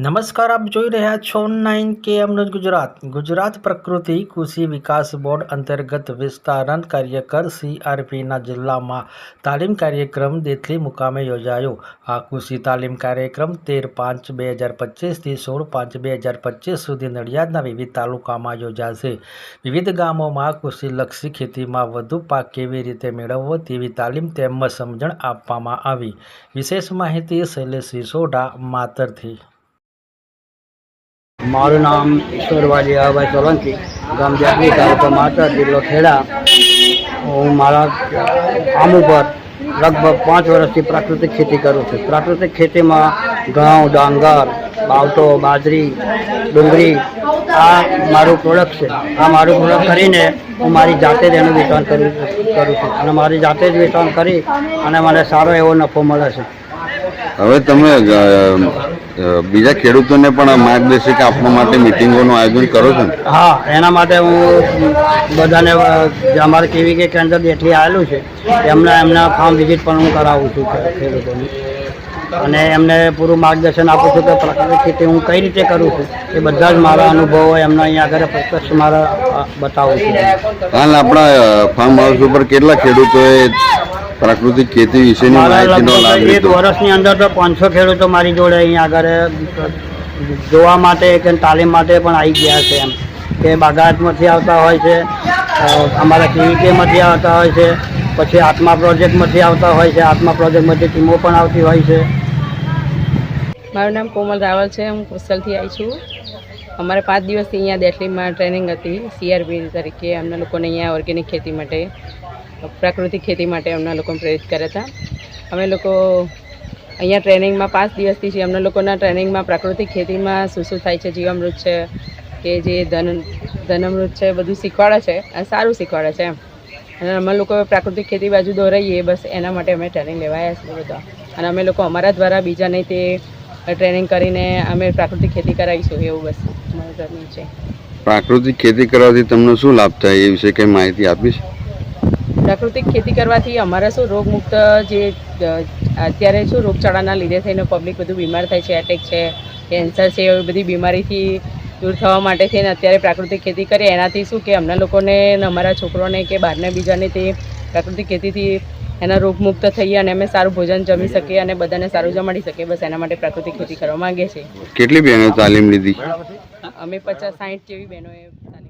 નમસ્કાર, આપ જોઈ રહ્યા છો નાઇન કે એમનું ગુજરાત. ગુજરાત પ્રકૃતિ, કૃષિ વિકાસ બોર્ડ અંતર્ગત વિસ્તારણ કાર્યકર સીઆરપીના જિલ્લામાં તાલીમ કાર્યક્રમ દેથલી મુકામે યોજાયો. આ કૃષિ તાલીમ કાર્યક્રમ તેર પાંચ બે હજાર પચીસથી સોળ પાંચ બે હજાર પચીસ સુધી નડિયાદના વિવિધ તાલુકામાં યોજાશે. વિવિધ ગામોમાં કૃષિલક્ષી ખેતીમાં વધુ પાક કેવી રીતે મેળવવો તેવી તાલીમ તેમજ સમજણ આપવામાં આવી. વિશેષ માહિતી શૈલેષ સિસોડા માતરથી. મારું નામ ઈશ્વરવાડી હવાભાઈ સોલંકી, ગામ જાગરી તાલુકો માતર જિલ્લો ખેડા. હું મારા કામ ઉપર લગભગ પાંચ વર્ષથી પ્રાકૃતિક ખેતી કરું છું. પ્રાકૃતિક ખેતીમાં ઘઉં, ડાંગર, બાવટો, બાજરી, ડુંગળી, આ મારું પ્રોડક્ટ છે. આ મારું પ્રોડક્ટ કરીને હું મારી જાતે જ એનું વેચાણ કરું કરું છું. અને મારી જાતે જ વેચાણ કરી અને મને સારો એવો નફો મળે છે. હવે તમે બીજા ખેડૂતોને પણ માર્ગદર્શિકા આપવા માટે મિટિંગોનું આયોજન કરો છો ને? હા એના માટે હું બધાને અમારે કેવી કે કેન્દ્ર બેઠી આવેલું છે એમના એમના ફાર્મ વિઝિટ પણ હું કરાવું છું ખેડૂતોને. અને એમને પૂરું માર્ગદર્શન આપું છું કે પ્રાકૃતિક ખેતી હું કઈ રીતે કરું છું એ બધા જ મારા અનુભવો એમના અહીંયા આગળ પ્રત્યક્ષ મારા બતાવું છું. હાલ આપણા ફાર્મ હાઉસ ઉપર કેટલા ખેડૂતોએ પ્રાકૃતિક ખેતી વિશેની મારા માહિતીનો લાભ લીધો એક વર્ષની અંદર તો પાંચસો ખેડૂતો મારી જોડે અહીંયા આગળ જોવા માટે કે તાલીમ માટે પણ આવી ગયા છે એમ. કે બાગાયતમાંથી આવતા હોય છે અમારા ક્લિનિકેમાંથી આવતા હોય છે પછી આત્મા પ્રોજેક્ટમાંથી આવતા હોય છે આત્મા પ્રોજેક્ટમાંથી ટીમો પણ આવતી હોય છે. મારું નામ કોમલ રાવલ છે હું કુશલથી આવી છું. અમારે પાંચ દિવસથી અહીંયા દેશલીમાં ટ્રેનિંગ હતી સીઆરપી તરીકે અમને લોકોને અહીંયા ઓર્ગેનિક ખેતી માટે, પ્રાકૃતિક ખેતી માટે અમને લોકોને પ્રેરિત કર્યા હતા. અમે લોકો અહીંયા ટ્રેનિંગમાં પાંચ દિવસથી છે અમને લોકોના ટ્રેનિંગમાં પ્રાકૃતિક ખેતીમાં શું શું થાય છે, જીવામૃત છે, કે જે ધન, ધનમૃત છે, બધું શીખવાડે છે. અને સારું શીખવાડે છે એમ. અને અમે લોકો પ્રાકૃતિક ખેતી બાજુ દોરાઈએ, બસ એના માટે અમે ટ્રેનિંગ લેવાયા છીએ બધા. અને અમે લોકો અમારા દ્વારા બીજાને તે ટ્રેનિંગ કરીને અમે પ્રાકૃતિક ખેતી કરાવીશું એવું બસ અમારું ટ્રેનિંગ છે. પ્રાકૃતિક ખેતી કરવાથી તમને શું લાભ થાય એ વિશે કંઈ માહિતી આપીશ? પ્રાકૃતિક ખેતી કરવાથી અમારા શું રોગમુક્ત જે અત્યારે શું રોગચાળાના લીધે થઈને પબ્લિક બધું બીમાર થાય છે એટેક છે કેન્સર છે એવી બધી બીમારીથી દૂર થવા માટે થઈને અત્યારે પ્રાકૃતિક ખેતી કરીએ. એનાથી શું કે અમને લોકોને અમારા છોકરોને કે બહારના બીજાને તે પ્રાકૃતિક ખેતીથી એના રોગમુક્ત થઈએ અને અમે સારું ભોજન જમી શકીએ અને બધાને સારું જમાડી શકીએ. બસ એના માટે પ્રાકૃતિક ખેતી કરવા માંગીએ છીએ. કેટલી બહેનો તાલીમ લીધી? અમે પચાસ સાહીઠ જેવી બહેનોએ તાલીમ